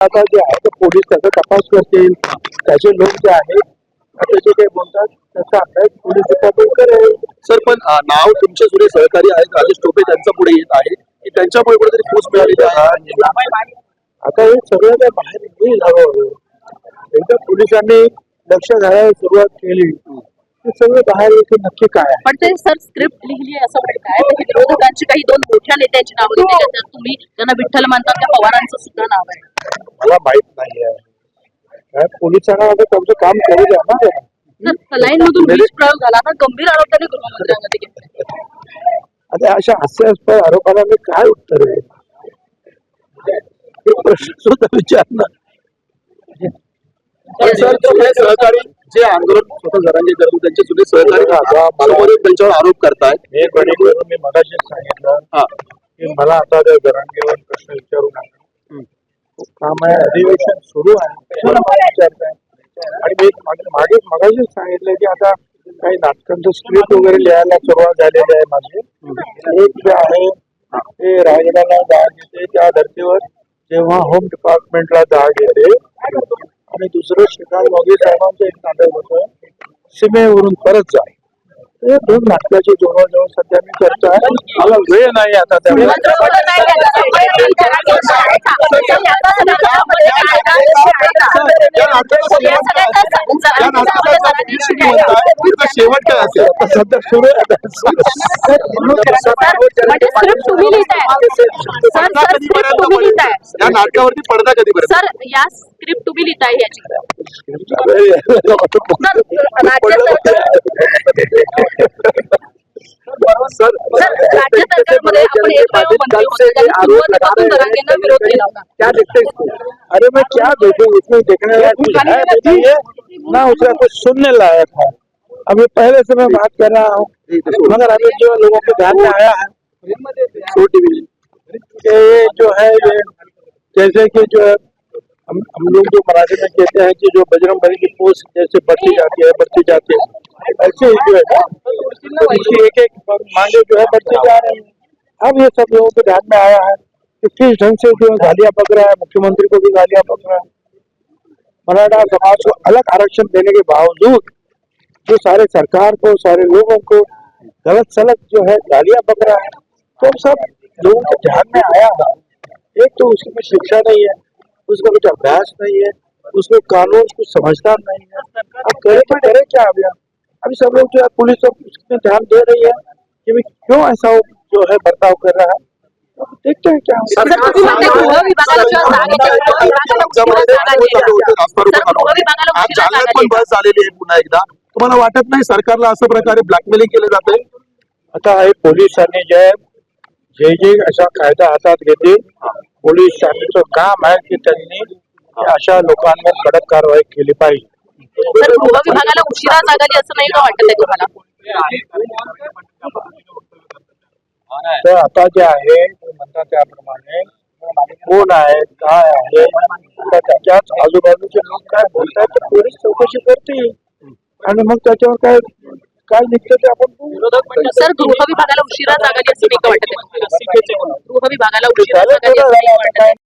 आता जे आहे ते पोलीस त्याचा तपास करतील. त्याचे लोक जे आहेत त्याचे काही बोलतात त्याचा अभ्यास पोलीस डिपार्टमेंट करेल सर पण नाव तुमचे जुने सहकारी आहेत राजेश टोपे त्यांचा पुढे येत आहे. की त्यांच्यामुळे कुठेतरी फूस मिळालेली आहे आता हे सगळं काय बाहेर येईल हळूहळू एकदा पोलिसांनी लक्ष घालायला सुरुवात केली. सगळं बाहेर येते नक्की काय पण ते सर स्क्रिप्ट लिहिली आहे असं म्हणताय म्हणजे विरोधकांची काही दोन मोठ्या नेत्यांची नावं दिली तुम्ही त्यांना विठ्ठल मानतात त्या पवारांचं सुद्धा नाव आहे मला माहित नाही आहे. काय पोलिसांना आता त्यांचं काम करू द्या ना. लाईन मधून विष प्रयोग झाला आता गंभीर आरोप त्यांनी गृहमंत्र्यांमध्ये घेतले आता अशा हास्यास्पद आरोपाला मी काय उत्तर आहे प्रश्न सुद्धा विचारणार. पण सहकारी जे आंदोलन स्वतः जरांगे करतो त्यांचे जुने सहकारी त्यांच्यावर आरोप करतायत हे मी मगाशीच सांगितलं की मला आता त्या जरांगेवर प्रश्न विचारू नका. काम आहे अधिवेशन सुरू आहे. मला विचारताय? आणि मी मागे मागे मगाशीच सांगितलं की आता काही नाटकांचं स्क्रिप्ट वगैरे लिहायला सुरुवात झालेली आहे माझी. एक जे आहे ते रायगडाला जाग येते. त्या धर्तीवर जेव्हा होम डिपार्टमेंटला जाग येते आणि दुसरं श्रीकांत मोगे साहेबांचं एक नाटक होतं सीमेवरून परत जा हे दोन नाटकाची जवळजवळ सध्या मी करतो आहे मला वेळ नाही आता त्यामुळे शेवट काय असेल सध्या सुरू आहे आता. स्क्रिप्ट तुम्ही लिहिताय सर सर स्क्रिप्ट तुम्ही लिहिताय या नाटकावरती पडदा कधीपर्यंत सर या स्क्रिप्ट तुम्ही लिहिताय याची सर राज्य सरकार सर राज्य सरकारमध्ये आपण एक मंत्री होते त्यांनी सुरुवातीपासून जरांगेंना विरोध केला होता क्या देखते इसको? अरे मैं क्या देखूँ इसमें देखने लायक है ना उसका कुछ सुनने लायक है अभी पहले से मैं बात कर रहा हूँ मगर अभी जो लोगों के ध्यान में आया है छोटी भी ये जो है ये जैसे कि जो है हम हम लोग जो मराठी में कहते हैं कि जो बजरंग बली की पोस्ट जैसे बढ़ती जाती है बढ़ती जाती है ऐसे ही जो है। इसकी एक एक मांगे जो है बढ़ती जा रही है। अब ये सब लोगों के ध्यान में आया है कि किस ढंग से जो गालियाँ पक रहा है, मुख्यमंत्री को भी गालियाँ पक रहा है। मराठा समाज को अलग आरक्षण देने के बावजूद जो सारे सरकार को, सारे लोगों को गलत सलत जो है गालियाँ पक रहा है तो सब लोगों के ध्यान में आया है। एक तो उसकी कोई शिक्षा नहीं है, उसका कुछ अभ्यास नहीं है उसको कानून, कुछ समझदार नहीं है। अब करे तो करे क्या अभी अभी सब लोग जो है पुलिस उसमें ध्यान दे रही है कि क्यों ऐसा जो है बर्ताव कर रहा है अब देखते हैं क्या है। आज जालन्यात पण बस झालेली आहे पुन्हा एकदा तुम्हाला वाटत नाही सरकारला अशा प्रकारे ब्लॅकमेलिंग केलं जाते आता हे पोलिसांनी जे जे जे असा कायदा हातात घेतील पोलिसांचं काम आहे की त्यांनी अशा लोकांवर कडक कारवाई केली पाहिजे सर गृह विभागाला उशिरा जाग आली असं नाही का वाटत आहे तुम्हाला? तर आता जे आहे म्हणतात त्याप्रमाणे कोण आहे काय आहे आता त्याच्याच आजूबाजूचे लोक काय बोलतात तर पोलीस चौकशी करतील. आणि मग त्याच्यावर काय काय निघतं ते आपण. सर गृह विभागाला उशिरा जाग आली असं नाही का वाटत गृह विभागाला उशिरा झालं जाग आली थोडं असं नाही झालं का आता वाटत काय आहे